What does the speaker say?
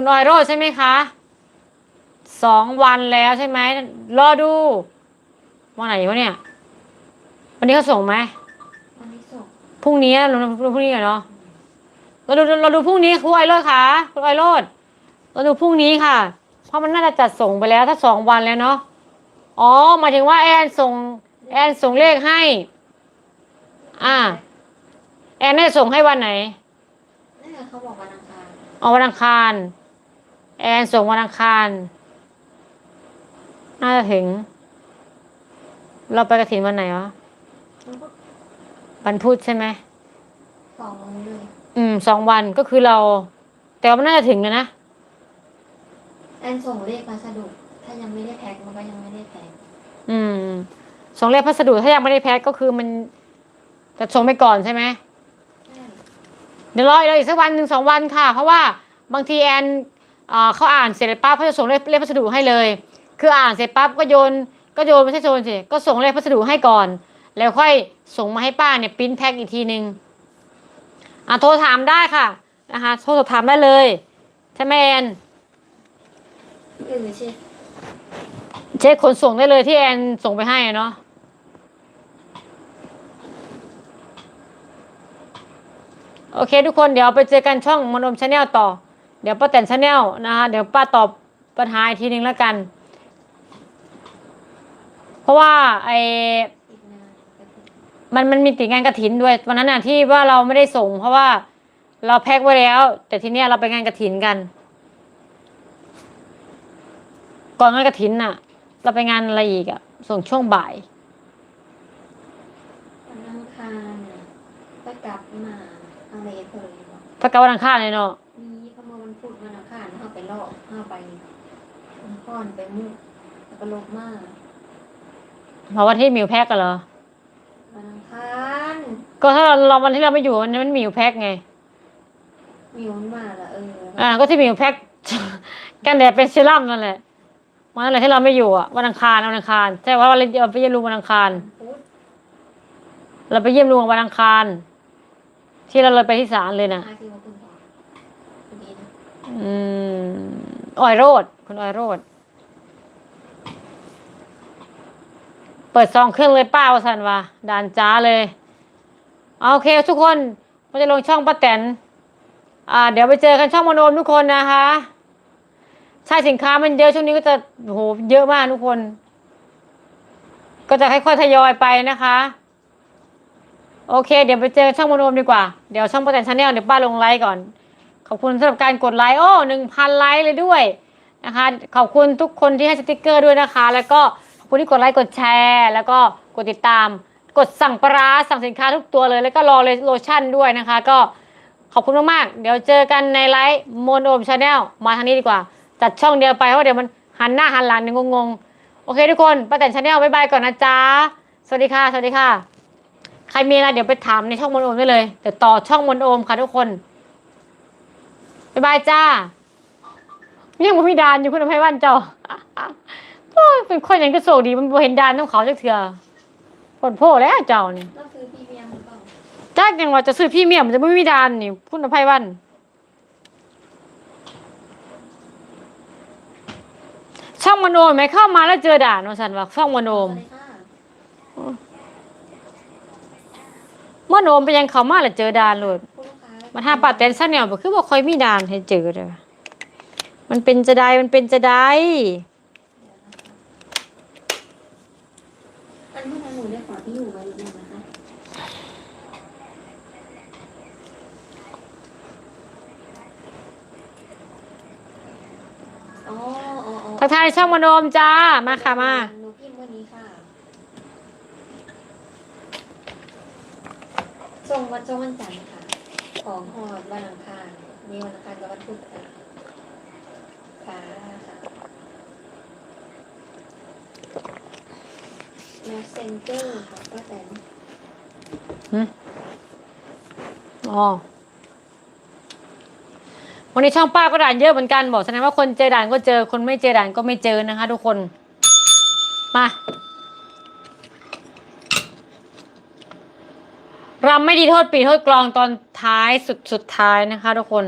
คุณออยโรดใช่ไหมคะสองวันแล้วใช่ไหมรอดูวันไหนวะเนี่ย วันนี้เขาส่งไหมวันนี้ส่งพรุ่งนี้เราดูพรุ่งนี้กันเนาะเราดูเราดูพรุ่งนี้ครูไอโรดค่ะครูไอโรดเราดูพรุ่งนี้ค่ะ เพราะมันน่าจะจัดส่งไปแล้วถ้าสองวันแล้วเนาะอ๋อหมายถึงว่าแอนส่ง แอนส่งเลขให้ อ่า แอนได้ส่งให้วันไหนนี่นไงเขาบอกวันอังคารเอาวันอังคาร แอนส่งวันอังคาร น่าจะถึง เราไปกระถินวันไหนวะมันก็วันพุธใช่ไหมสองวันเลยอืมสองวันก็คือเรา แต่ว่ามันน่าจะถึงแล้วนะแอนส่งเลขพัสดุ ถ้ายังไม่ได้แพ็คมันก็ยังไม่ได้แพ็คอืม ส่งเลขพัสดุถ้ายังไม่ได้แพ็คก็คือมันจะส่งไปก่อนใช่ไหมใช่เดี๋ยวรออีกสักวันหนึ่งสองวันค่ะ เพราะว่าบางทีแอน เอ่อเขาอ่านเสร็จปั๊บเขาจะส่งเลขเลขพัสดุให้เลย คืออ่านเสร็จปั๊บก็โยนก็โยนไม่ใช่โยนสิก็ส่งเลขพัสดุให้ก่อน แล้วค่อยส่งมาให้ป้าเนี่ยปริ้นแพ็คอีกทีหนึ่งอะโทรถามได้ค่ะนะคะโทรสอบถามได้เลยใช่ไหมแอนเออใช่เช็คขนส่งได้เลยที่แอนส่งไปให้อะเนาะโอเคทุกคนเดี๋ยวไปเจอกันช่องมนอมชาแนลต่อ เดี๋ยวป้าแต่นชาแนลนะคะเดี๋ยวป้าตอบปัญหาอีกทีนึงแล้วกัน เพราะว่าไอติดงานแต่ติดมันมันมีติดงานกระถินด้วยวันนั้นน่ะที่ว่าเราไม่ได้ส่ง เพราะว่าเราแพ็คไว้แล้ว แต่ทีเนี้ยเราไปงานกระถินกัน ก่อนงานกระถินน่ะ เราไปงานอะไรอีกอะส่งช่วงบ่ายวันอังคารน่ะก็กลับมาอะไรเอ่ยบอกถ้ากับวันอังคารเลยเนาะมีเขามาวัน พุธวันอังคารเขาไปลอกเขาไปอังคอนไปมุกแล้วก็ลบมาเพราะวันที่มิวแพ็กกันเหรอวันอังคารก็ถ้าเราเราวันที่เราไม่อยู่วันนั้นมันมิวแพ็กไง มีวันมาละเอออ่า ก็ที่มิวแพ็ก กันแดดเป็นเซรั่มนั่นแหละวันนั้นแหละที่เราไม่อยู่อะวันอังคารวันอังคารใช่ว่าเราเราไปเยี่ยมลุงวันอังคาร พุธเราไปเยี่ยมลุงวันอังคาร ที่เราเลยไปที่ศาลเลยนะ อาคือว่าคุณต่อพอดีนะ อืมออยโรดคุณออยโรดเปิดซองเครื่องเลยป้าวสันวะด่านจ้าเลยโอเค ทุกคนมันจะลงช่องป้าแตนอ่า เดี๋ยวไปเจอกันช่องมโนมทุกคนนะคะ ใช่สินค้ามันเยอะช่วงนี้ก็จะโหเยอะมากทุกคน ก็จะค่อยๆทยอยไปนะคะ โอเค เดี๋ยวไปเจอช่องมโนมดีกว่า เดี๋ยวช่องป้าแตนชาแนลเดี๋ยวป้าลงไลฟ์ก่อน ขอบคุณสำหรับการกดไลค์โอ้หนึ่งพันไลค์เลยด้วยนะคะ ขอบคุณทุกคนที่ให้สติกเกอร์ด้วยนะคะ แล้วก็ขอบคุณที่กดไลค์กดแชร์ แล้วก็กดติดตาม กดสั่งปลาสั่งสินค้าทุกตัวเลย แล้วก็รอเลยโลชั่นด้วยนะคะ ก็ขอบคุณมากๆ เดี๋ยวเจอกันในไลฟ์โมโนมชาแนลมาทางนี้ดีกว่า จัดช่องเดียวไปเพราะเดี๋ยวมันหันหน้าหันหลังงงๆโอเคทุกคนป้าแต่นชาแนลบ๊ายบายก่อนนะจ๊ะสวัสดีค่ะสวัสดีค่ะ ใครมีอะไรเดี๋ยวไปถามในช่องมนโอมได้เลยเดี๋ยวต่อช่องมนโอมค่ะทุกคน บ๊ายบายจ้ายังบ่มีดานอยู่คุณอภัยวันเจ้าโอ้ยเป็นคนอย่างก็โศกดีมันบ่เห็นดานต้องเขาจักเถื่อผลโพแล้วเจ้านี่ต้องซื้อพรีเมียมหรือเปล่าจักยังว่าจะซื้อพรี่เมียมมันจะไม่มีดานนี่คุณอภัยวัน ช่องมโนมไหมเข้ามาแล้วเจอด่านว่าสันว่าช่องมโนสมวัสดีค่ะมโนมไปยังเขามาแล้วเจอด่านโลด คุณลูกค้ามันหาปัดแตนซะแนวบ่คือบ่ค่อยมีดานให้เจอเด้อมันเป็นจะได้มันเป็นจะได้อันนี้ทางหนูได้ขอที่อยู่ไว้หรือยังนะคะอ๋ออ๋ออ๋อทักทายช่องมโนมจ้ามาค่ะมา หนูพิมพ์วันนี้ค่ะ ส่งวันจงวันจันทร์ค่ะ ของหอดวันอังคาร มีวันอังคารกับวันพุธค่ะค่ะคะแมสเซนเจอร์ค่ะก็แต่อ๋อ วันนี้ช่องป้าก็ด่านเยอะเหมือนกันบอกแสดงว่าคนเจอด่านก็เจอ คนไม่เจอด่านก็ไม่เจอนะคะ ทุกคน มารำไม่ดีโทษปีโทษกลองตอน ท้ายสุดสุดท้ายนะคะทุกคน